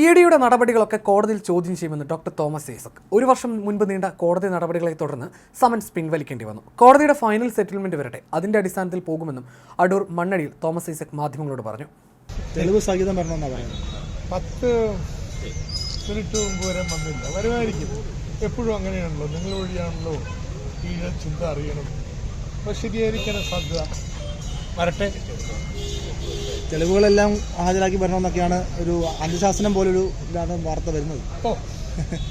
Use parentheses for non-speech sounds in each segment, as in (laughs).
E ഡിയുടെ നടപടികളൊക്കെ കോടതിയിൽ ചോദ്യം ചെയ്യുമെന്ന് ഡോക്ടർ തോമസ് ഐസക്. ഒരു വർഷം മുൻപ് നീണ്ട കോടതി നടപടികളെ തുടർന്ന് സമൻസ് പിൻവലിക്കേണ്ടി വന്നു. കോടതിയുടെ ഫൈനൽ സെറ്റിൽമെന്റ് വരട്ടെ അതിന്റെ അടിസ്ഥാനത്തിൽ പോകുമെന്നും അടൂർ മണ്ണടിയിൽ തോമസ് ഐസക് മാധ്യമങ്ങളോട് പറഞ്ഞു. തെളിവ് സഹിതം വരണമെന്നാണ് പറയുന്നത്? പത്ത് മിനിറ്റ് മുമ്പ് വരെ വന്നില്ല. വരുമായിരിക്കും. എപ്പോഴും അങ്ങനെയാണല്ലോ. നിങ്ങൾ വഴിയാണല്ലോ ഈ ചിന്ത അറിയണം. അപ്പോൾ ശരിയായിരിക്കാനും സാധ്യത. വരട്ടെ. തെളിവുകളെല്ലാം ഹാജരാക്കി വരണമെന്നൊക്കെയാണ് ഒരു അന്ത്യശാസനം പോലൊരു ഇതാണ് വാർത്ത വരുന്നത്. (laughs)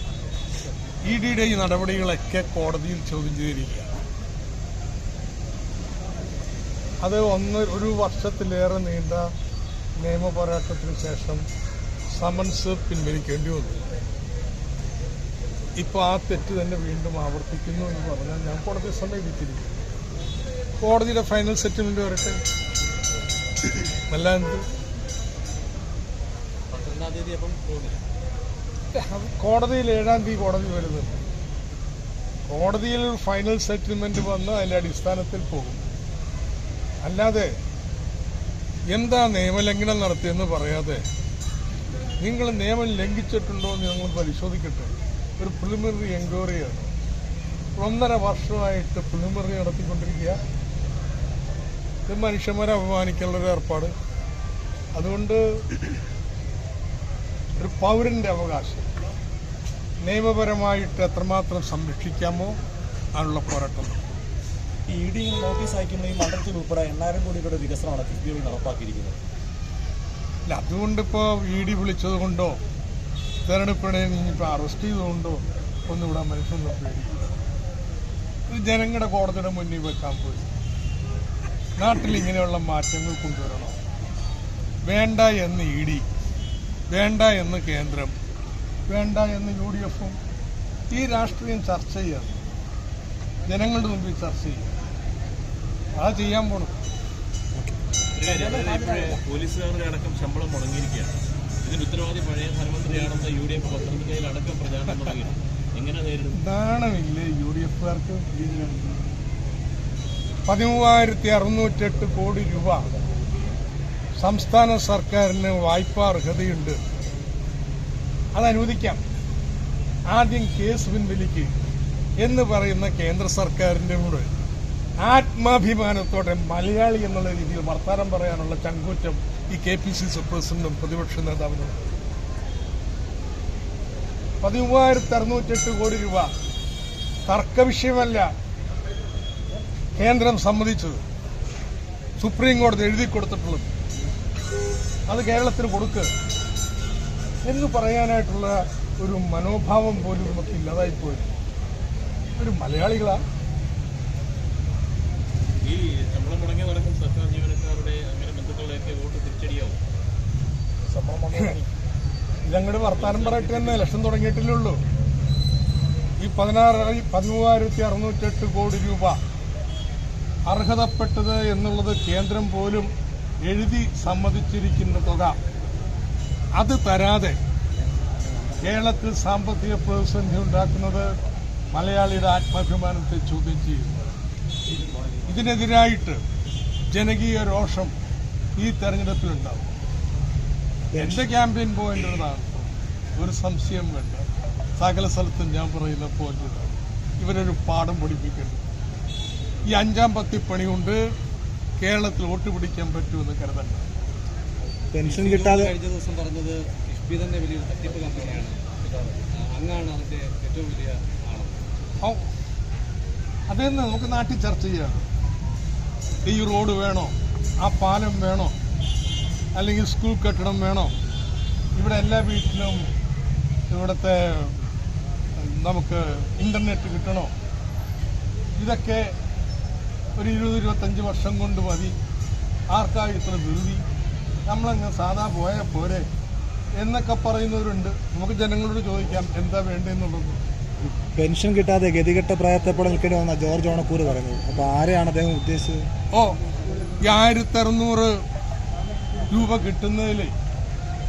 ഇ ഡിയുടെ ഈ നടപടികളൊക്കെ കോടതിയിൽ ചോദ്യം ചെയ്തിരിക്കുക അത് ഒന്ന് ഒരു വർഷത്തിലേറെ നീണ്ട നിയമ പോരാട്ടത്തിന് ശേഷം സമൻസ് പിൻവലിക്കേണ്ടി വന്നു. ഇപ്പോൾ ആ തെറ്റ് തന്നെ വീണ്ടും ആവർത്തിക്കുന്നു എന്ന് പറഞ്ഞാൽ ഞാൻ കോടതിയെ സമീപിച്ചിരിക്കും കോടതിയുടെ ഫൈനൽ സെറ്റിൽമെന്റ് വരട്ടെ നല്ല കോടതിയിൽ ഏഴാം തീയതി കോടതി വരുന്നുണ്ട്. കോടതിയിൽ ഫൈനൽ സെറ്റിൽമെന്റ് വന്ന് അതിന്റെ അടിസ്ഥാനത്തിൽ പോകും. അല്ലാതെ എന്താ നിയമലംഘനം നടത്തിയെന്ന് പറയാതെ നിങ്ങൾ നിയമം ലംഘിച്ചിട്ടുണ്ടോ എന്ന് ഞങ്ങൾ പരിശോധിക്കട്ടെ. ഒരു പ്രിലിമിനറി എൻക്വയറിയാണ് ഒന്നര വർഷമായിട്ട് പ്രിലിമിനറി നടത്തിക്കൊണ്ടിരിക്കുക. ഇത് മനുഷ്യന്മാരെ അപമാനിക്കാനുള്ള ഒരു ഏർപ്പാട്. അതുകൊണ്ട് ഒരു പൗരന്റെ അവകാശം. നിയമപരമായിട്ട് എത്രമാത്രം സംരക്ഷിക്കാമോ അതിനുള്ള പോരാട്ടം ഈ ഇ ഡി നോട്ടീസ് അയക്കുന്ന ഈ മണ്ഡലത്തിൽ ഉൾപ്പെടെ എണ്ണായിരം കോടി രൂപയുടെ വികസനമാണ് കിഫ്ബി വഴി നടപ്പാക്കിയിരിക്കുന്നത്. അല്ല അതുകൊണ്ടിപ്പോൾ ഇ ഡി വിളിച്ചത് കൊണ്ടോ തെരഞ്ഞെടുപ്പിടെ ഇനിയിപ്പോൾ അറസ്റ്റ് ചെയ്തുകൊണ്ടോ ഒന്നും ഇവിടെ മനുഷ്യനൊന്നും പേടിക്കില്ല. ഇത് ജനങ്ങളുടെ കോടതിയുടെ മുന്നിൽ വെക്കാൻ പോയി. നാട്ടിൽ ഇങ്ങനെയുള്ള മാറ്റങ്ങൾ കൊണ്ടുവരണം? വേണ്ട എന്ന് ഇ ഡി വേണ്ട എന്ന് കേന്ദ്രം വേണ്ട എന്ന് യു ഡി എഫും ഈ രാഷ്ട്രീയം ചർച്ച ചെയ്യാം. ജനങ്ങളുടെ മുമ്പിൽ ചർച്ച ചെയ്യാം. അത് ചെയ്യാൻ പോണം. പോലീസുകാരുടെ അടക്കം ശമ്പളം മുടങ്ങിയിരിക്കുകയാണ്. ഇതിന് ഉത്തരവാദി പഴയ ധനമന്ത്രിയാണെന്ന് യു ഡി എഫ് പത്തനംതിട്ടയിൽ അടക്കം പ്രചാരണം തുടങ്ങിയിരുന്നു എങ്ങനെ നേരിടും? നാണമില്ലേ യു ഡി എഫുകാർക്ക്? പതിമൂവായിരത്തി അറുന്നൂറ്റെട്ട് കോടി രൂപ സംസ്ഥാന സർക്കാരിന് വായ്പാ അർഹതയുണ്ട് അത് അനുവദിക്കാം ആദ്യം കേസ് പിൻവലിക്ക് എന്ന് പറയുന്ന കേന്ദ്ര സർക്കാരിന്റെ കൂടെ ആത്മാഭിമാനത്തോടെ മലയാളി എന്നുള്ള രീതിയിൽ വർത്താനം പറയാനുള്ള ചങ്കൂറ്റം ഈ കെ പി സി സി പ്രസിഡന്റും പ്രതിപക്ഷ നേതാവിനും പതിമൂവായിരത്തി അറുന്നൂറ്റെട്ട് കോടി രൂപ തർക്ക വിഷയമല്ല. കേന്ദ്രം സമ്മതിച്ചത് സുപ്രീം കോടതി എഴുതി കൊടുത്തിട്ടുള്ളത് അത് കേരളത്തിന് കൊടുക്കുക എന്ന് പറയാനായിട്ടുള്ള ഒരു മനോഭാവം പോലും നമുക്ക് ഇല്ലാതായിപ്പോയി. ഒരു മലയാളികളാ. ഈ ശമ്പളം മുടങ്ങിയ അടക്കം സർക്കാർ ജീവനക്കാരുടെ അങ്ങനെ ബന്ധുക്കളുടെയൊക്കെ വോട്ട് തിരിച്ചടിയാവും. ഇതങ്ങോട്ട് വർത്താനം പറയട്ടെ തന്നെ ഇലക്ഷൻ തുടങ്ങിയിട്ടില്ലേ ഉള്ളൂ. ഈ പതിനാറ് പതിമൂവായിരത്തി അറുന്നൂറ്റെട്ട് കോടി രൂപ അർഹതപ്പെട്ടത് എന്നുള്ളത് കേന്ദ്രം പോലും എഴുതി സമ്മതിച്ചിരിക്കുന്ന തുക. അത് തരാതെ കേരളത്തിൽ സാമ്പത്തിക പ്രതിസന്ധി ഉണ്ടാക്കുന്നത് മലയാളിയുടെ ആത്മാഭിമാനത്തെ ചോദ്യം ചെയ്യുന്നു. ഇതിനെതിരായിട്ട് ജനകീയ രോഷം ഈ തെരഞ്ഞെടുപ്പിലുണ്ടാവും. എന്റെ ക്യാമ്പയിൻ പോയിന്റ് ഇതാണ് ഒരു സംശയം വേണ്ട. സകല സ്ഥലത്തും ഞാൻ പറയുന്ന പോയിന്റ് ഇവരൊരു പാഠം പഠിപ്പിക്കുന്നു ഈ അഞ്ചാം പത്തി പണി കൊണ്ട് കേരളത്തിൽ വോട്ട് പിടിക്കാൻ പറ്റുമെന്ന് കരുതണ്ട. പെൻഷൻ കിട്ടാതെ കഴിഞ്ഞ ദിവസം പറഞ്ഞത് കിഫ്ബി തന്നെ വലിയൊരു തട്ടിപ്പ് കമ്പനിയാണ്. അങ്ങാണ് അതിന്റെ ഏറ്റവും വലിയ ആൾ. അതെന്ന് നമുക്ക് നാട്ടിൽ ചർച്ച ചെയ്യാം. ഈ റോഡ് വേണോ? ആ പാലം വേണോ? അല്ലെങ്കിൽ സ്കൂൾ കെട്ടിടം വേണോ? ഇവിടെ എല്ലാ വീട്ടിലും ഇവിടുത്തെ നമുക്ക് ഇന്റർനെറ്റ് കിട്ടണോ? ഇതൊക്കെ ഒരു ഇരുപത് ഇരുപത്തഞ്ച് വർഷം കൊണ്ട് മതി. ആർക്കാ ഇത്ര ധൃതി? നമ്മളങ്ങ് സാധാ പോയ പോരെ. എന്നൊക്കെ പറയുന്നവരുണ്ട്. നമുക്ക് ജനങ്ങളോട് ചോദിക്കാം എന്താ വേണ്ടതെന്നുള്ളത് പെൻഷൻ കിട്ടാതെ ഗതികെട്ട പ്രായത്തെപ്പോടെ നിൽക്കേണ്ടി വന്ന ജോർജ് ഓണക്കൂർ പറയുന്നത്. അപ്പൊ ആരെയാണ് അദ്ദേഹം ഉദ്ദേശിച്ചത്? ഓ ഈ ആയിരത്തി അറുന്നൂറ് രൂപ കിട്ടുന്നതിൽ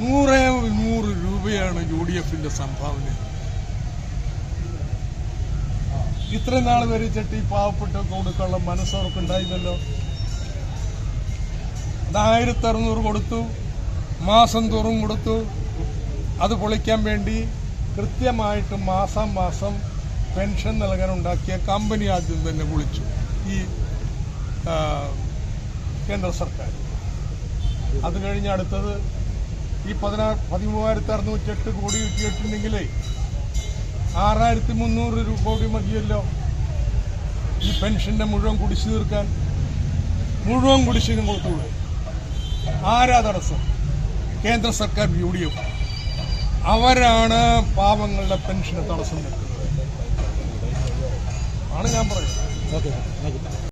നൂറേ നൂറ് രൂപയാണ് യു ഡി എഫിന്റെ സംഭാവന. ഇത്രയും നാൾ വരെ ചെട്ടി പാവപ്പെട്ട കൊടുക്കാനുള്ള മനസ്സ് അവർക്കുണ്ടായില്ലല്ലോ അത് ആയിരത്തി അറുന്നൂറ് കൊടുത്തു മാസം തോറും കൊടുത്തു. അത് പൊളിക്കാൻ വേണ്ടി കൃത്യമായിട്ട് മാസം മാസം പെൻഷൻ നൽകാനുണ്ടാക്കിയ കമ്പനി ആദ്യം തന്നെ വിളിച്ചു ഈ കേന്ദ്ര സർക്കാർ. അത് കഴിഞ്ഞ് അടുത്തത് ഈ പതിനാ പതിമൂവായിരത്തി അറുന്നൂറ്റി എട്ട് കോടി കിട്ടിയിട്ടുണ്ടെങ്കിലേ ആറായിരത്തി മുന്നൂറ് രൂപ കോടി മതിയല്ലോ. ഈ പെൻഷന്റെ മുഴുവൻ കുടിശ്ശി തീർക്കാൻ മുഴുവൻ കുടിശ്ശിനും കൊടുത്തുള്ളൂ ആരാ തടസ്സം? കേന്ദ്ര സർക്കാർ യു ഡി എഫ് അവരാണ് പാവങ്ങളുടെ പെൻഷന് തടസ്സം നിൽക്കുന്നത് ആണ് ഞാൻ പറയുന്നത്.